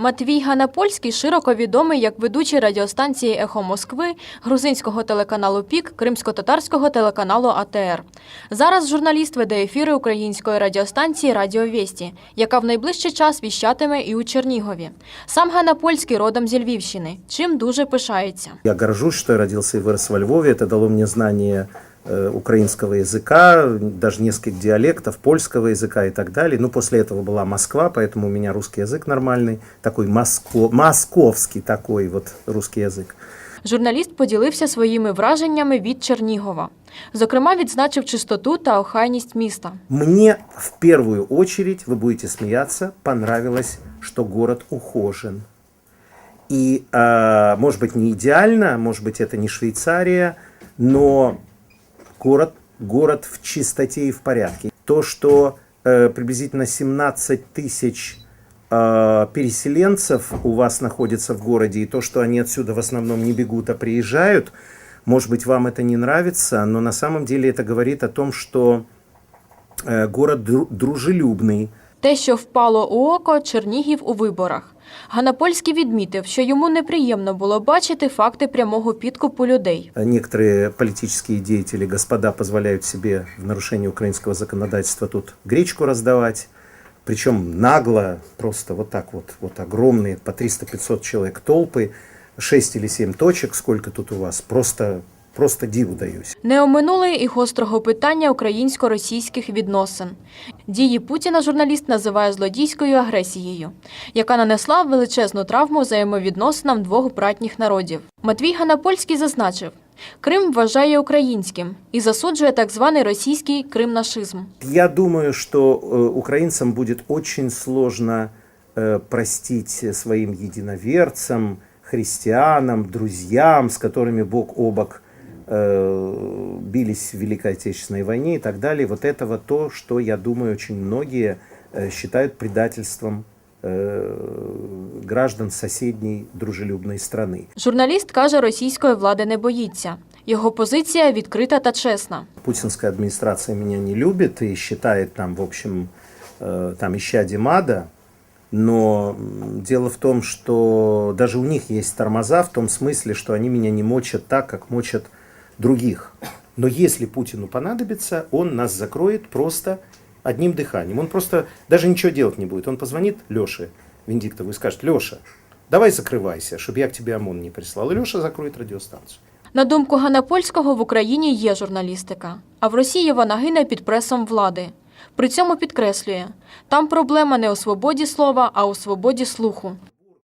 Матвій Ганапольський широко відомий як ведучий радіостанції Ехо Москви, грузинського телеканалу Пік, кримсько-татарського телеканалу АТР. Зараз журналіст веде ефіри української радіостанції Радіо Вєсті, яка в найближчий час віщатиме і у Чернігові. Сам Ганапольський родом зі Львівщини, чим дуже пишається. Я горжусь, что я родился и вырос во Львове. Это дало мне знание э, украинского языка, даже нескольких диалектов, польского языка и так далее. Ну, после этого была Москва, поэтому у меня русский язык нормальный, такой моско- московский такой вот русский язык. Журналіст поділився своїми враженнями від Чернігова. Зокрема, відзначив чистоту та охайність міста. Мне в первую очередь, вы будете смеяться, понравилось, что город ухожен. И, э, может быть, не идеально, может быть, это не Швейцария, но город, город в чистоте и в порядке. То, что э, приблизительно 17 тысяч э, переселенцев у вас находится в городе, и то, что они отсюда в основном не бегут, а приезжают, может быть, вам это не нравится, но на самом деле это говорит о том, что э, город дру- дружелюбный, Те, що впало у око, Чернігів у виборах. Ганапольський відмітив, що йому неприємно було бачити факти прямого підкупу людей. Некоторые политические деятели, господа, позволяют себе в нарушении украинского законодательства тут гречку раздавать. Причем нагло, просто вот так вот, вот огромные, по 300-500 человек толпы, 6 или 7 точек, сколько тут у вас, просто, просто диву даюсь. Не оминули і гострого питання українсько-російських відносин. Дії Путіна журналіст називає злодійською агресією, яка нанесла величезну травму взаємовідносинам двох братніх народів. Матвій Ганапольський зазначив, Крим вважає українським і засуджує так званий російський кримнашизм. Я думаю, что э, украинцам будет очень сложно э, простить своим единоверцам, христианам, друзьям, с которыми бок о бок э, бились в Великой Отечественной войне и так далее. Вот этого то, что, я думаю, очень многие э, считают предательством э, граждан соседней дружелюбной страны. Журналіст каже, російської влади не боїться. Його позиція відкрита та чесна. Путинская администрация меня не любит и считает там, в общем, э, там исчадие ада. Но м, дело в том, что даже у них есть тормоза в том смысле, что они меня не мочат так, как мочат других. Но если Путину понадобится, он нас закроет просто одним дыханием. Он просто даже ничего делать не будет. Он позвонит Леше Виндиктову и скажет, Леша, давай закрывайся, чтобы я к тебе ОМОН не прислал. И Леша закроет радиостанцию. На думку Ганапольського, в Україні є журналістика, а в Росії вона гине під пресом влади. При цьому підкреслює, там проблема не у свободі слова, а у свободі слуху.